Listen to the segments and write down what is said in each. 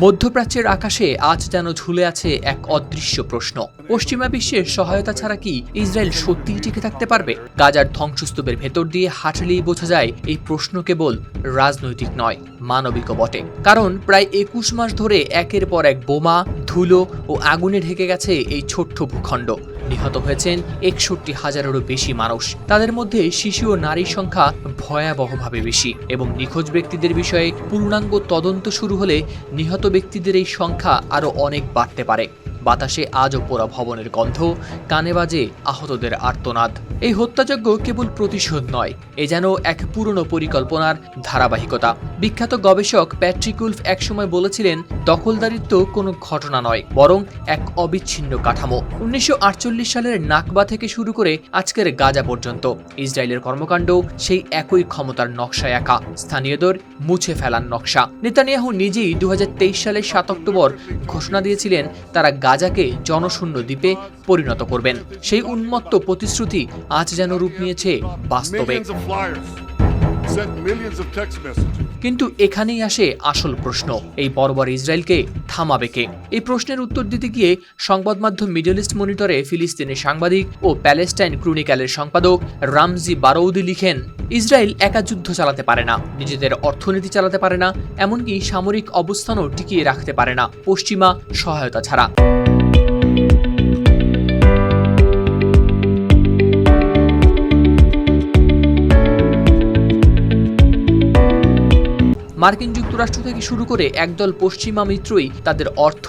মধ্যপ্রাচ্যের আকাশে আজ যেন ঝুলে আছে এক অদৃশ্য প্রশ্ন। পশ্চিমা বিশ্বের সহায়তা ছাড়া কি ইসরায়েল সত্যিই টিকে থাকতে পারবে? গাজার ধ্বংসস্তূপের ভেতর দিয়ে হাঁটলেই বোঝা যায় এই প্রশ্ন কেবল রাজনৈতিক নয় মানবিক বটে। কারণ প্রায় একুশ মাস ধরে একের পর এক বোমা ধুলো ও আগুনে ঢেকে গেছে এই ছোট্ট ভূখণ্ড। নিহত হয়েছেন একষট্টি হাজারেরও বেশি মানুষ। তাদের মধ্যে শিশু ও নারীর সংখ্যা ভয়াবহভাবে বেশি এবং নিখোঁজ ব্যক্তিদের বিষয়ে পূর্ণাঙ্গ তদন্ত শুরু হলে নিহত ব্যক্তিদের এই সংখ্যা আরও অনেক বাড়তে পারে। বাতাসে আজও পোড়া ভবনের গন্ধ, কানে বাজে আহতদের আর্তনাদ। এই হত্যাযজ্ঞ কেবল প্রতিশোধ নয়, এ যেন এক পুরনো পরিকল্পনার ধারাবাহিকতা। বিখ্যাত গবেষক প্যাট্রিক উলফ একসময় বলেছিলেন, দখলদারিত্ব কোনো ঘটনা নয়, বরং এক অবিচ্ছিন্ন কাঠামো। উনিশশো আটচল্লিশ সালের নাকবা থেকে শুরু করে আজকের গাজা পর্যন্ত, ইসরায়েলের কর্মকাণ্ড সেই একই ক্ষমতার নকশায় একা। স্থানীয়দের মুছে ফেলার নকশা। নেতানিয়াহু নিজেই দু হাজার তেইশ সালের সাত অক্টোবর ঘোষণা দিয়েছিলেন, তারা গাজাকে জনশূন্য দ্বীপে পরিণত করবেন। সেই উন্মত্ত প্রতিশ্রুতি আজ যেন রূপ নিয়েছে বাস্তবে. কিন্তু এখানেই আসে আসল প্রশ্ন এই বর্বর ইসরায়েলকে থামাবে কে? এই প্রশ্নের উত্তর দিতে গিয়ে সংবাদ মাধ্যম মিডল ইস্ট মনিটরে ফিলিস্তিনের সাংবাদিক ও প্যালেস্টাইন ক্রুনিক্যালের সম্পাদক রামজি বারৌদি লিখেন ইসরায়েল একা যুদ্ধ চালাতে পারে না নিজেদের অর্থনীতি চালাতে পারে না এমনকি সামরিক অবস্থানও টিকিয়ে রাখতে পারে না পশ্চিমা সহায়তা ছাড়া। মার্কিন যুক্তরাষ্ট্র থেকে শুরু করে একদল পশ্চিমা মিত্রই তাদের অর্থ,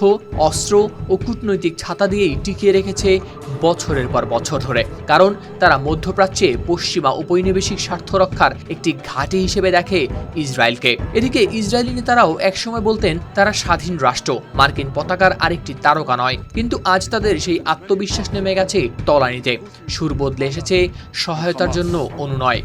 অস্ত্র ও কূটনৈতিক ছাতা দিয়েই টিকিয়ে রেখেছে বছরের পর বছর ধরে। কারণ তারা মধ্যপ্রাচ্যে পশ্চিমা উপনিবেশিক স্বার্থ রক্ষার একটি ঘাঁটি হিসেবে দেখে ইসরায়েলকে। এদিকে ইসরায়েলি নেতারাও একসময় বলতেন, তারা স্বাধীন রাষ্ট্র, মার্কিন পতাকার আরেকটি তারকা নয়। কিন্তু আজ তাদের সেই আত্মবিশ্বাস নেমে গেছে তলানিতে। সুর বদলে এসেছে সহায়তার জন্য অনুনয়।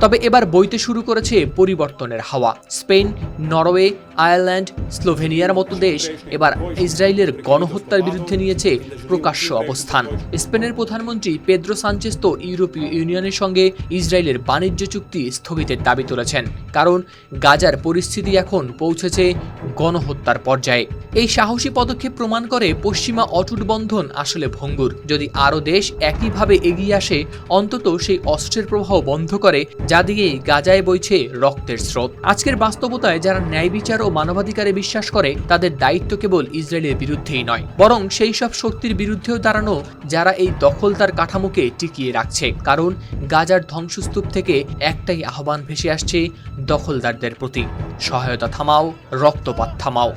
তবে এবার বইতে শুরু করেছে পরিবর্তনের হাওয়া। স্পেন, নরওয়ে, আয়ারল্যান্ড, স্লোভেনিয়ার মতো দেশ এবার ইসরায়েলের গণহত্যার বিরুদ্ধে নিয়েছে প্রকাশ্য অবস্থান। স্পেনের প্রধানমন্ত্রী পেদ্রো সানচেস তো ইউরোপীয় ইউনিয়নের সঙ্গে ইসরায়েলের বাণিজ্য চুক্তি স্থগিতের দাবি তুলেছেন। কারণ, গাজার পরিস্থিতি এখন পৌঁছেছে গণহত্যার পর্যায়ে। এই সাহসী পদক্ষেপ প্রমাণ করে পশ্চিমা অটুট বন্ধন আসলে ভঙ্গুর। যদি আরও দেশ একইভাবে এগিয়ে আসে, অন্তত সেই অস্ত্রের প্রবাহ বন্ধ করে, যা দিয়েই গাজায় বইছে রক্তের স্রোত। আজকের বাস্তবতায় যারা ন্যায় বিচার ও মানবাধিকারে বিশ্বাস করে, তাদের দায়িত্ব কেবল ইসরায়েলের বিরুদ্ধেই নয়। বরং সেই সব শক্তির বিরুদ্ধেও দাঁড়ানো, যারা এই দখলদার কাঠামোকে টিকিয়ে রাখছে। কারণ গাজার ধ্বংসস্তূপ থেকে একটাই আহ্বান ভেসে আসছে দখলদারদের প্রতি। সহায়তা থামাও, রক্তপাত থামাও।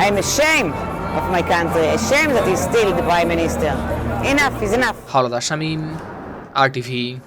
I am ashamed of my country, ashamed that he's still the prime minister. Enough is enough. Haloda Shamim, RTV.